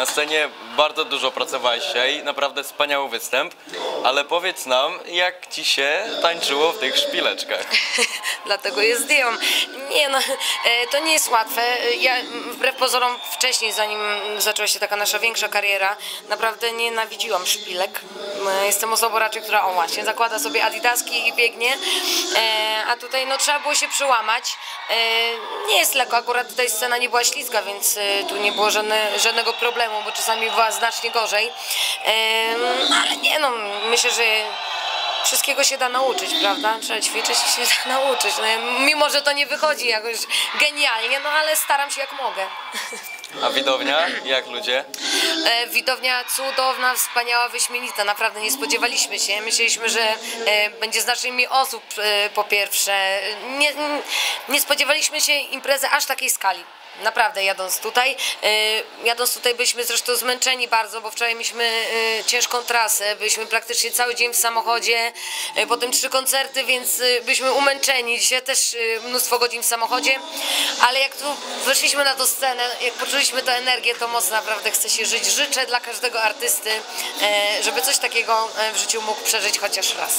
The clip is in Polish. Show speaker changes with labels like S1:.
S1: Na scenie bardzo dużo pracowałeś dzisiaj, naprawdę wspaniały występ, ale powiedz nam, jak ci się tańczyło w tych szpileczkach?
S2: Dlatego je zdjęłam. Nie no, e, to nie jest łatwe. Ja wbrew pozorom wcześniej, zanim zaczęła się taka nasza większa kariera, naprawdę nienawidziłam szpilek. E, Jestem osobą raczej, która o właśnie, zakłada sobie adidaski i biegnie, E, a tutaj no trzeba było się przełamać. E, Nie jest lekko, akurat tutaj scena nie była śliska, więc e, tu nie było żadne, żadnego problemu, bo czasami była znacznie gorzej. E, Ale nie no, myślę, że Wszystkiego się da nauczyć, prawda? Trzeba ćwiczyć i się da nauczyć. No, mimo, że to nie wychodzi jakoś genialnie, no ale staram się jak mogę.
S1: A widownia? Jak ludzie?
S2: E, widownia cudowna, wspaniała, wyśmienita. Naprawdę nie spodziewaliśmy się. Myśleliśmy, że e, będzie znacznie mniej osób e, po pierwsze. Nie, nie spodziewaliśmy się imprezy aż takiej skali. Naprawdę jadąc tutaj. E, jadąc tutaj byliśmy zresztą zmęczeni bardzo, bo wczoraj mieliśmy e, ciężką trasę. Byliśmy praktycznie cały dzień w samochodzie, e, potem trzy koncerty, więc byliśmy umęczeni. Dzisiaj też mnóstwo godzin w samochodzie, ale jak tu weszliśmy na tę scenę, jak poczuliśmy tę energię, to mocno naprawdę chce się żyć. Życzę dla każdego artysty, żeby coś takiego w życiu mógł przeżyć chociaż raz.